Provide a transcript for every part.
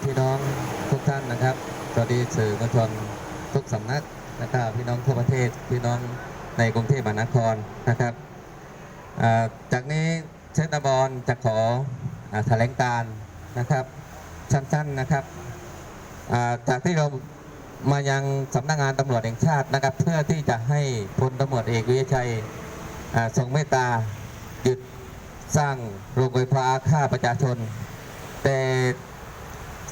พี่น้องทุกท่านนะครับ สวัสดีสื่อมวลชนทุกสำนักนะครับพี่น้องทั่วประเทศ พี่น้องในกรุงเทพมหานครนะครับจากนี้เชษฐบอลจะขอแถลงการนะครับสั้นๆนะครับจากที่เรามายังสำนักงานตำรวจแห่งชาตินะครับ เพื่อที่จะให้พลตำรวจเอกวิชัยอ่าทรงเมตตาหยุดสร้างโรงไฟฟ้าฆ่าประชาชน แต่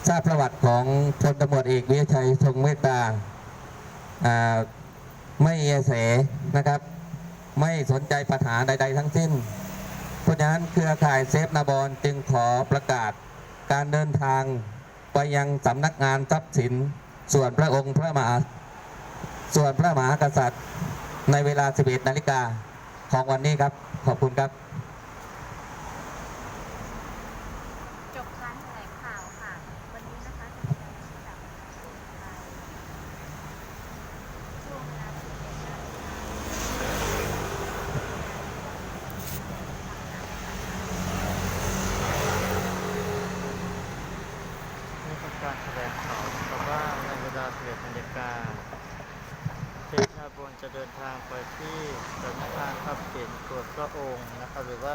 ทราบประวัติของพลตำรวจเอกวิชัยทรงเมตตาไม่เอเสนะครับ ไม่สนใจปัญหาใด ๆ ทั้งสิ้น เพราะฉะนั้นเครือข่ายเซฟนาบอนจึงขอประกาศการเดินทางไปยังสำนักงานทรัพย์สิน ส่วนพระองค์พระมหาส่วนพระมหากษัตริย์ในเวลา 11 นาฬิกาของวันนี้ครับ ขอบคุณครับ จบการแถลงข่าวค่ะ วันนี้นะคะจะมีการประดับไทยช่วงเวลา11นาฬิกา นี่เป็นการแถลงข่าวนะครับว่าในเวลา11นาฬิกาเทชาบน จะเดินทางไปที่สำนักงานทรัพย์สินส่วนพระองค์นะครับหรือว่า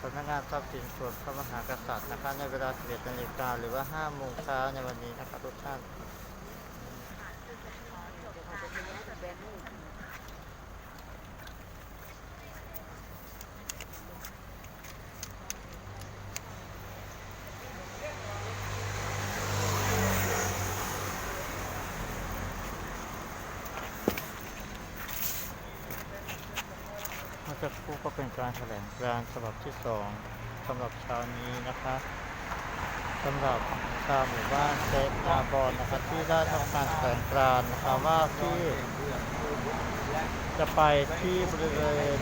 สำนักงานทรัพย์สินส่วนพระมหากษัตริย์นะครับในเวลา11นาฬิกาหรือว่า5โมงเช้าในวันนี้นะครับทุกท่าน เมื่อ สักครู่ก็เป็นการแถลงการฉบับที่สองสำหรับเช้านี้นะคะสำหรับชาวหมู่บ้านเซฟนาบอนนะครับที่ได้ทำการแถลงการนะคะว่าที่จะไปที่บริเวณ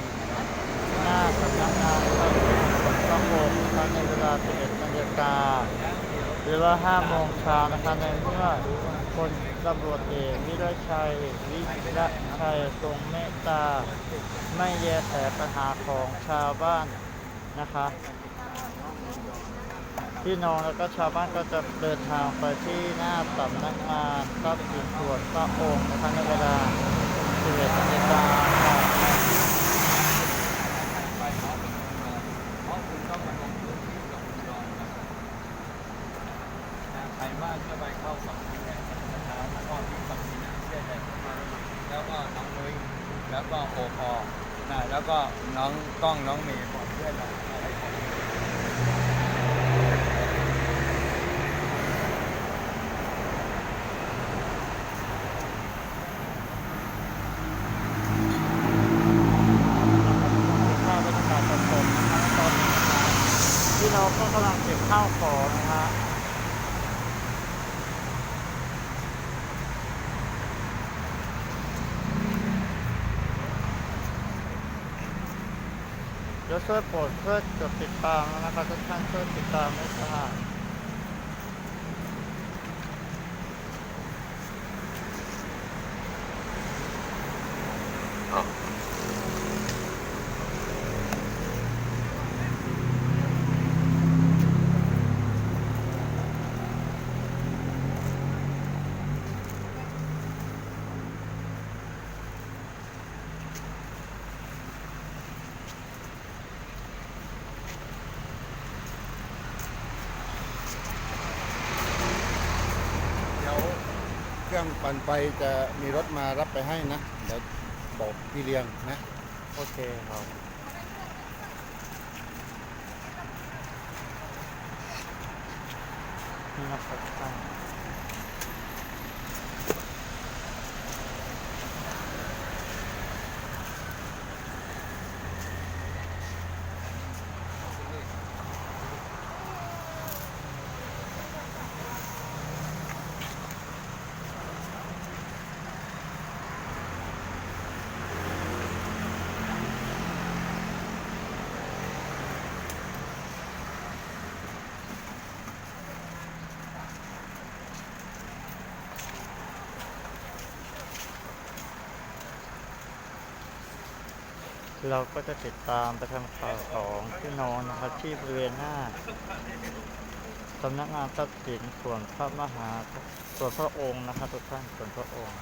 หน้าสำนักงานทรัพย์สินส่วนพระองค์นะคะในเวลา11นาฬิกาหรือว่า5โมงเช้านะคะในเมื่อ คนตำรวจเอกวิรชัย วิระชัยทรงเมตตา ไม่แยแสปัญหาของชาวบ้านนะคะพี่น้องแล้วก็ชาวบ้านก็จะเดินทางไปที่หน้าสำนักงานทรัพย์สินส่วนพระองค์นะคะในเวลา11นาฬิกาค่ะใครบ้างเชื่อไปเข้าสอง ทีเนี่อที่สองทีนะเชื่อใจผมมากแล้วก็น้องนุ้ยแล้วก็โอปอนะแล้วก็น้องกล้องน้องเมย์ของเพื่อนเราอะไรของข้าวบราก็กำลังเก็บข้าวของนะคะ เดี๋ยวช่วยโปรดช่วยกดติดตามนะครับทุกท่านช่วยติดตามด้วยค่ะ เดี๋ยวเค รื่องปั่นไฟจะมีรถมารับไปให้นะเดี๋ยวบอกพี่เลี้ยงนะ โอเคครับนี่ครับ เราก็จะติดตามไปทำข่าวของพี่น้องนะครับที่บริเวณหน้าสำนักงานทรัพย์สินส่วนพระมหาส่วนพระองค์นะครับทุกท่านส่วนพระองค์